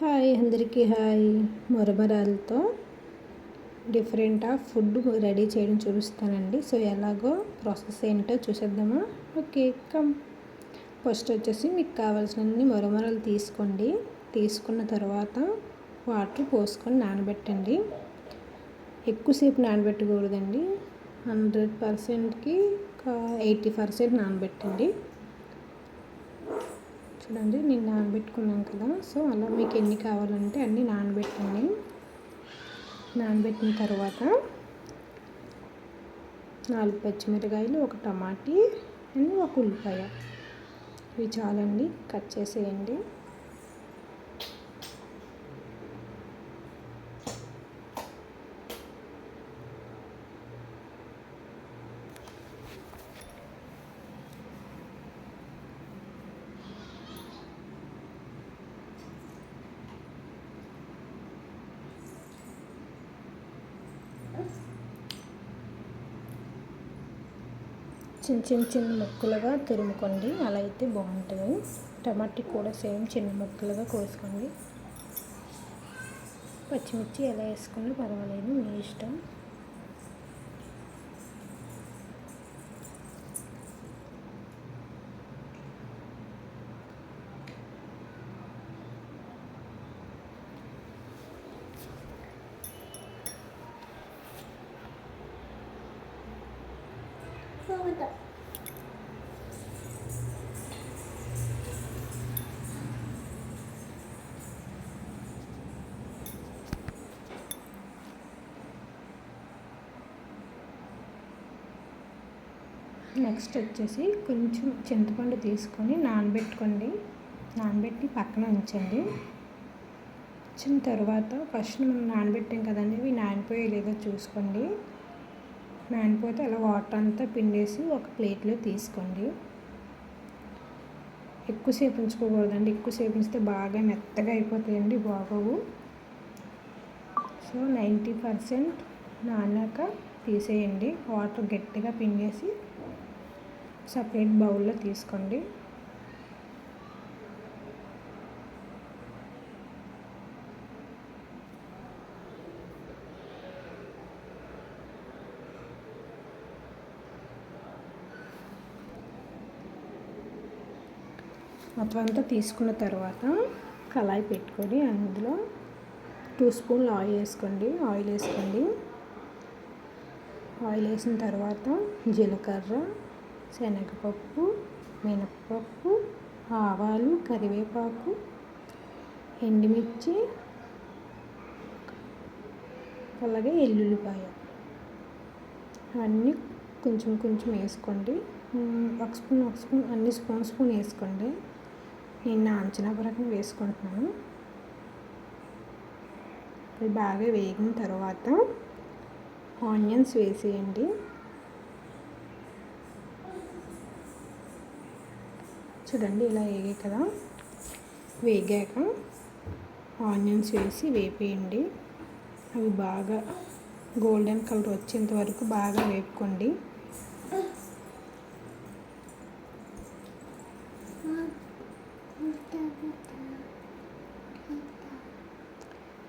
Hi అందరికీ hi. మొరమరాలతో different of food ready చేయడం చూపిస్తానండి. సో ఎలాగో ప్రాసెస్ ఏంటో చూసేద్దామా? Okay come. ఫస్ట్ వచ్చేసి మీకు కావాల్సినన్ని మొరమరాలు తీసుకోండి. తీసుకున్న తర్వాత వాటర్ పోసుకొని నానబెట్టండి. ఎక్కువసేపు నానబెట్టకూడదండి. హండ్రెడ్ పర్సెంట్కి ఎయిటీ పర్సెంట్ నానబెట్టండి. చూడండి నేను నానబెట్టుకున్నాను కదా సో అలా మీకు ఎన్ని కావాలంటే అన్నీ నానబెట్టండి. నానబెట్టిన తర్వాత నాలుగు పచ్చిమిరకాయలు ఒక టమాటీ అండ్ ఒక ఉల్లిపాయ. ఇవి చాలండి కట్ చేసేయండి. చిన్న చిన్న చిన్న ముక్కలుగా తురుముకోండి. అలా అయితే బాగుంటుంది. టమాటీ కూడా సేమ్ చిన్న ముక్కలుగా కోసుకోండి. పచ్చిమిర్చి ఎలా వేసుకున్నా పర్వాలేదు మీ ఇష్టం. నెక్స్ట్ వచ్చేసి కొంచెం చింతపండు తీసుకొని నానబెట్టుకోండి. నానబెట్టి పక్కన ఉంచండి. వచ్చిన తర్వాత ఫస్ట్ మనం నానబెట్టాం కదండి ఇవి నానిపోయే లేదో చూసుకోండి. నానిపోతే అలా వాటర్ అంతా పిండేసి ఒక ప్లేట్లో తీసుకోండి. ఎక్కువసేపు ఉంచుకోకూడదండి. ఎక్కువసేపు ఉంచితే బాగా మెత్తగా అయిపోతాయండి బాగోవు. సో నైంటీ పర్సెంట్ నానాక తీసేయండి. వాటర్ గట్టిగా పిండేసి సపరేట్ బౌల్లో తీసుకోండి. మొత్తం అంతా తీసుకున్న తర్వాత కళాయి పెట్టుకొని అందులో టూ స్పూన్లు ఆయిల్ వేసుకోండి. ఆయిల్ వేసుకోండి. ఆయిల్ వేసిన తర్వాత జీలకర్ర శనగపప్పు మినప్పప్పు ఆవాలు కరివేపాకు ఎండుమిర్చి అలాగే ఎల్లుల్లిపాయ. అవన్నీ కొంచెం కొంచెం వేసుకోండి. ఒక స్పూన్ ఒక స్పూన్ అన్ని స్పూన్ స్పూన్ వేసుకోండి. నేను నా అంచనా ప్రకారం వేసుకుంటున్నాను. అవి బాగా వేగిన తర్వాత ఆనియన్స్ వేసేయండి. చూడండి ఇలా వేగాయి కదా. వేగాక ఆనియన్స్ వేసి వేపేయండి. అవి బాగా గోల్డెన్ కలర్ వచ్చేంత వరకు బాగా వేపుకోండి.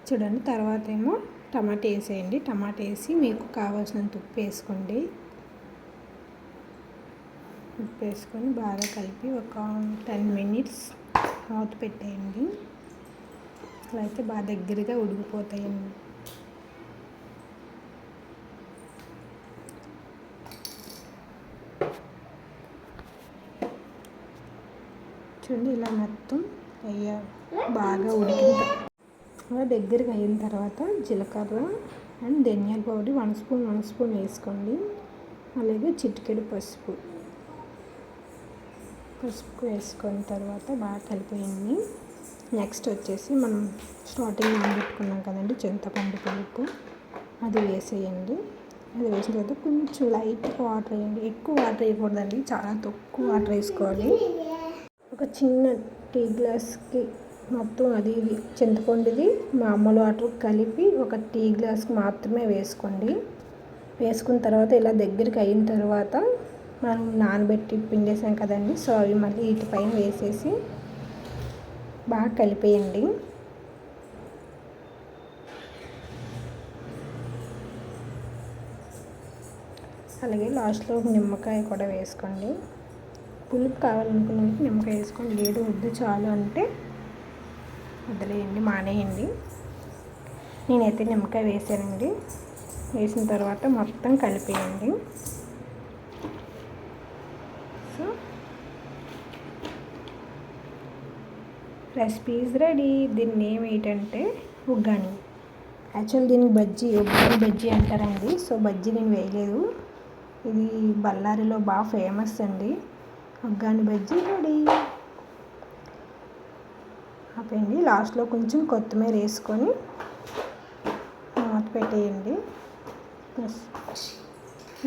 చూడండి తర్వాత ఏమో టమాటా వేసేయండి. టమాటా వేసి మీకు కావాల్సినంత ఉప్పు వేసుకోండి. ఉప్పు వేసుకొని బాగా కలిపి ఒక టెన్ మినిట్స్ మూత పెట్టేయండి. అలా అయితే బాగా దగ్గరగా ఉడికిపోతాయండి. చూడండి ఇలా మొత్తం అయ్యా బాగా ఉడికి అలా దగ్గరగా అయిన తర్వాత జీలకర్ర అండ్ ధనియాల powder one spoon one spoon వేసుకోండి. అలాగే చిటికెడు పసుపు. పసుపు వేసుకున్న తర్వాత బాగా కలిపేయండి. నెక్స్ట్ వచ్చేసి మనం స్టార్టింగ్ నానబెట్టుకున్నాం కదండి చింతపండు పులుపు. అది వేసేయండి. అది వేసిన తర్వాత కొంచెం లైట్గా వాటర్ వేయండి. ఎక్కువ వాటర్ వేయకూడదండి చాలా తక్కువ వాటర్ వేసుకోవాలి. ఒక చిన్న టీ గ్లాస్కి మొత్తం అది ఇది చింతపండుది మామూలు వాటర్ కలిపి ఒక టీ గ్లాస్కి మాత్రమే వేసుకోండి. వేసుకున్న తర్వాత ఇలా దగ్గరికి అయిన తర్వాత మనం నానబెట్టి పిండేసాం కదండి సో అవి మళ్ళీ వీటిపైన వేసేసి బాగా కలిపేయండి. అలాగే లాస్ట్లో నిమ్మకాయ కూడా వేసుకోండి. పులుపు కావాలనుకున్న నిమ్మకాయ వేసుకోండి లేదు వద్దు చాలు అంటే వదిలేయండి మానేయండి. నేనైతే నిమ్మకాయ వేసానండి. వేసిన తర్వాత మొత్తం కలిపేయండి. So recipes ready. దీని నేమ్ ఏంటంటే ఉగ్గాని. యాక్చువల్ దీనికి బజ్జీ ఉగ్గాని బజ్జీ అంటారండి. సో బజ్జీ నేను వేయలేదు. ఇది బళ్ళారిలో బాగా ఫేమస్ అండి. ఉగ్గాని బజ్జీ రెడీ. ఆపేయండి లాస్ట్లో కొంచెం కొత్తిమీర వేసుకొని మూత పెట్టేయండి.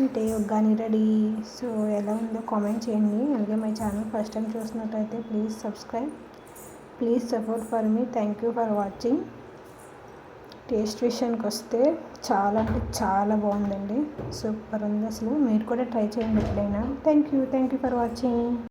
అంటే కానీ రెడీ. సో ఎలా ఉందో కామెంట్ చేయండి. అలాగే మై ఛానల్ ఫస్ట్ టైం చూసినట్టయితే please subscribe. Please support for me. Thank you for watching. Taste విషయానికి వస్తే చాలా అంటే చాలా బాగుందండి. సూపర్ ఉంది అసలు. మీరు కూడా ట్రై చేయండి ఎప్పుడైనా. Thank you thank you for watching